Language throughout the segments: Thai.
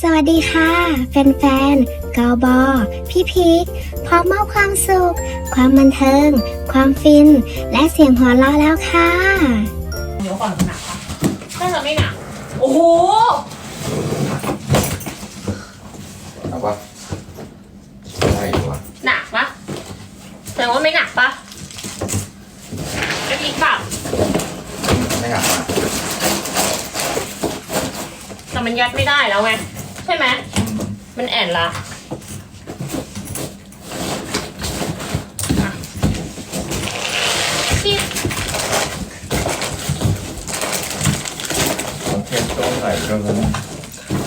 สวัสดีค่ะ แฟนๆกอบอ พี่พีคพร้อมมอบความสุข ความบันเทิง ความฟิน และเสียงหัวเราะแล้วค่ะเดี๋ยวก่อนหนักปะน่าจะไม่หนัก โอ้โหเอาปะใช่ปะหนักปะแต่ว่าไม่หนักปะไม่พีกเปล่าไม่หนักมากแต่มันยัดไม่ได้แล้วไง ใช่ไหมมันแอนละอะพี่เอาเทปโต้ใส่เครื่องนั้น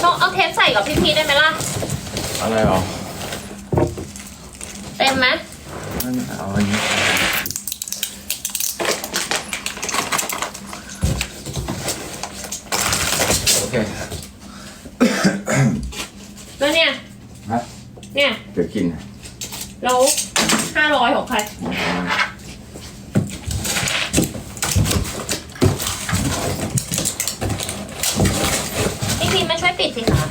ต้องเอาเทปใส่กับพี่พีได้ไหมล่ะ อะไรหรอเต็มไหมนั่นเอาอันนี้โอเค แล้วเนี่ย ฮะ เนี่ยเดี๋ยวกินแล้วห้าร้อยของใคร พี่พีมาช่วยปิดสิคะ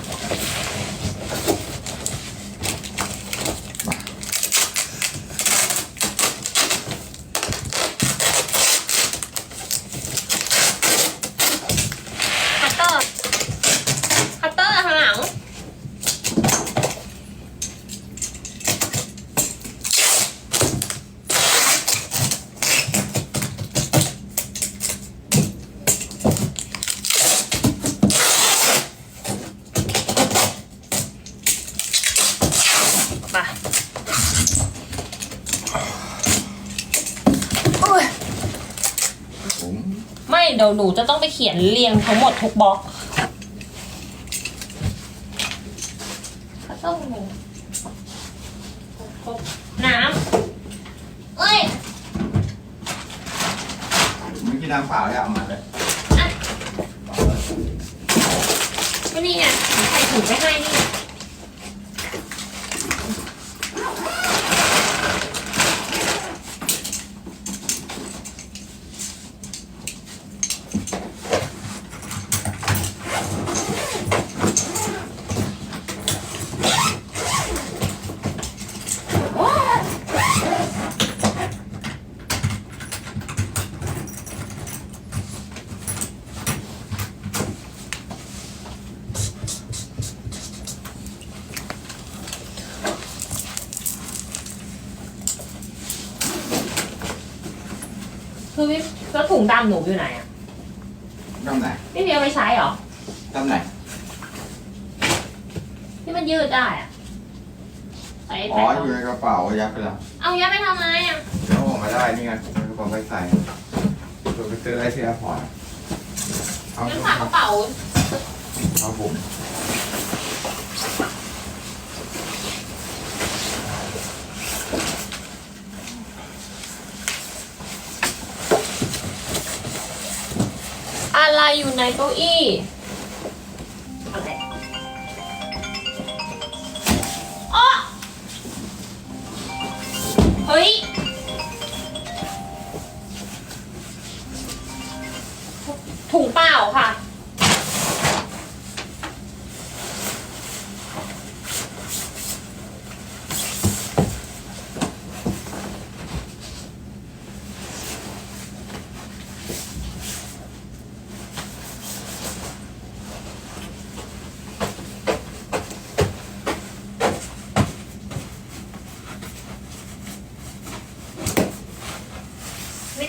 คัตเตอร์ คัตเตอร์ข้างหลัง ไปโอ้ย ผม ไม่ เดี๋ยวหนูจะต้องไปเขียนเรียงทั้งหมดทุกบล็อกก็ต้องหนูน้ำเอ้ย ไม่กินน้ำเปล่าเลยเอามาเลยอะก็นี่ไงหนูใส่ถุงไปให้นี่ คือพี่แล้วถุงดำหนูอยู่ไหนอะตำไหนพี่พี่เอาไปใช้เหรอตำไหนที่มันยืดได้อะใส่อ๋ใส่ออยู่ในกระเป๋ายัดไปแล้วเอายัดไปทำไมอะเดี๋ยวออกมาได้นี่ไงในกระเป๋าไปใส่เดี๋ยวไปซื้ออะไรที่แอร์พอร์ตเอางั้นฝากกระเป๋าเอาผม อะไรอยู่ในเก้าอี้โอเคอ้อเฮ้ยถุงเปล่าค่ะ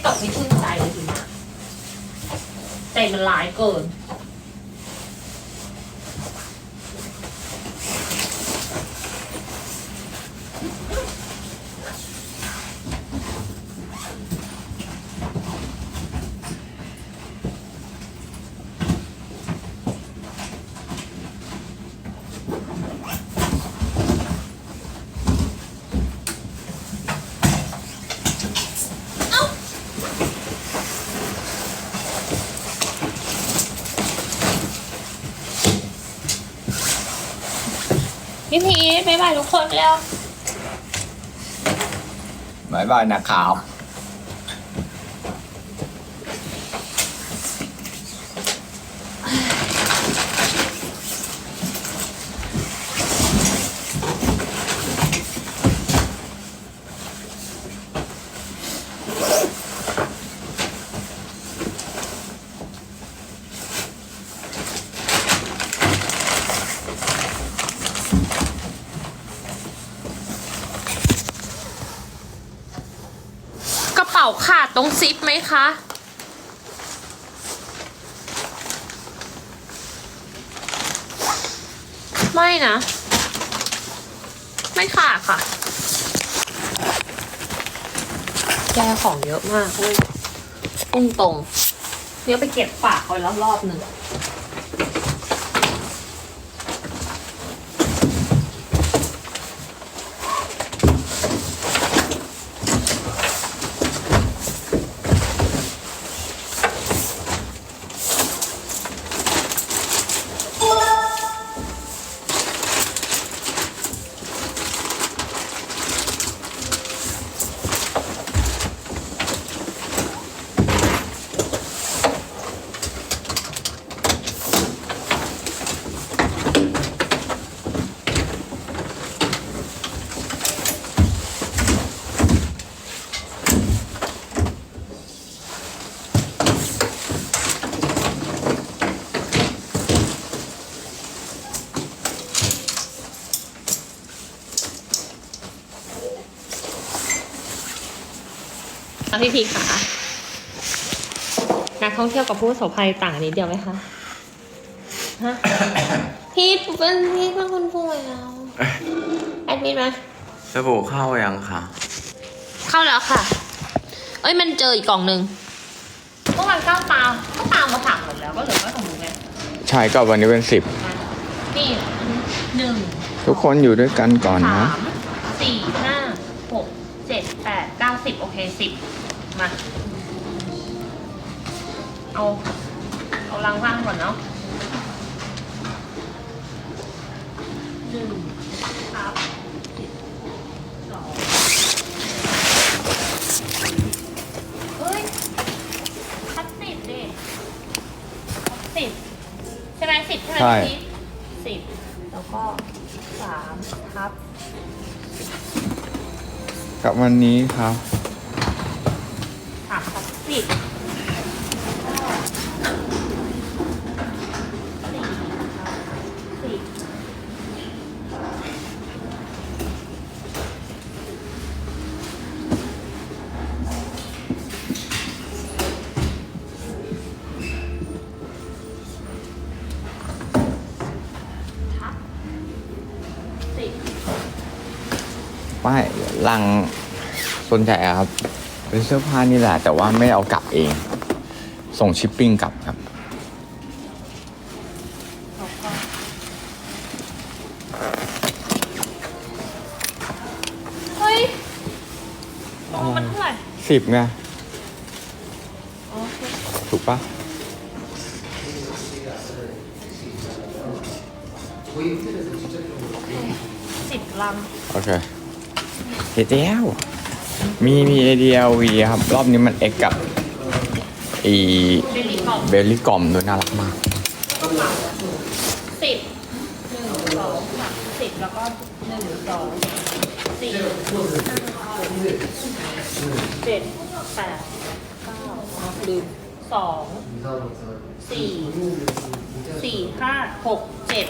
ตกไม่ชื่นใจเลยทีนะใจมันร้ายเกิน พี่พีบ๊ายบายทุกคนแล้วบายบายนะครับ ป๋าขาดตรงซิปไหมคะ ไม่นะ ไม่ขาดค่ะ แกของเยอะมากเลยพุ่งตรงเดี๋ยวไปเก็บฝากไว้แล้วรอบหนึ่ง พี่พีค่ะนักท่องเที่ยวกับผู้ประสบภัยต่างกันนิดเดียวไหมคะฮะพีทเป็นพีทเป็นคนป่วยแล้วแอดมิดไหมสบู่เข้ายังค่ะเข้าแล้วค่ะ เอ้ยมันเจออีกกล่องหนึ่งเมื่อวานก้าวตามก็ตามมาถามหมดแล้วก็เหลือแค่ของหนูไงใช่ก็วันนี้เป็นสิบนี่หนึ่งทุกคนอยู่ด้วยกันก่อนสานะม เอา เอาลังว่างก่อนเนาะหนึ่งครับสองเฮ้ยทับสิบดิทับสิบใช่ไหมสิบใช่ไหมใช่ พี่สิบแล้วก็สามทับกับวันนี้ครับสามทับสิบ ลังส่วนใหญ่อะครับ เป็นเสื้อผ้านี่แหละ แต่ว่าไม่ได้เอากลับเอง ส่งชิปปิ้งกลับครับแล้วก็เฮ้ยตกลงมันเท่าไหร่ สิบไงโอเคถูกปะสิบลัง โอเค เดียวมีมี ADLV ครับ รอบนี้มัน X กับอีเบลลี่กล่องเบลลี่กล่อมด้วยน่ารักมากสิบหนึ่งสองสามสิบแล้วก็หนึ่งสองสี่ห้าหกเจ็ดแปดเก้าลืมสองสี่สี่ห้าหกเจ็ด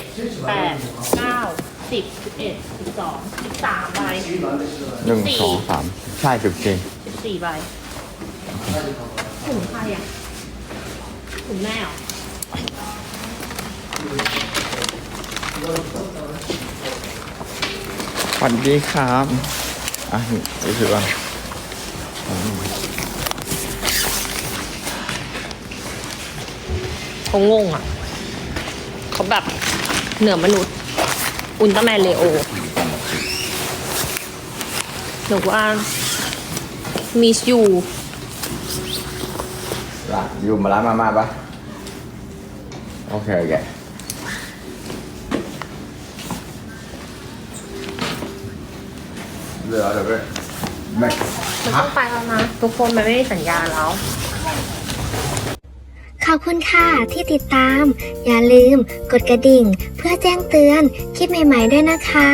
แปดเก้า สิบสิบเอ็ดสิบสองสิบสามใบหนึ่งสองสามใช่จุดจริงสิบสี่ใบถุงใครอะถุงแม่เหรอสวัสดีครับอะนี่คือว่าเขางงอะ เขาแบบเหนือมนุษย์ อุลตร้าแมนเลโอหนูว่ามิสยูล่ะอยู่มาร้านมาม่าปะโอเคโอเคเหลือเดี๋ยวไปไม่ มันต้องไปแล้วนะ ทุกคนมันไม่ได้สัญญาแล้ว ขอบคุณค่ะที่ติดตาม อย่าลืมกดกระดิ่ง เพื่อแจ้งเตือนคลิปใหม่ ๆ ด้วยนะคะ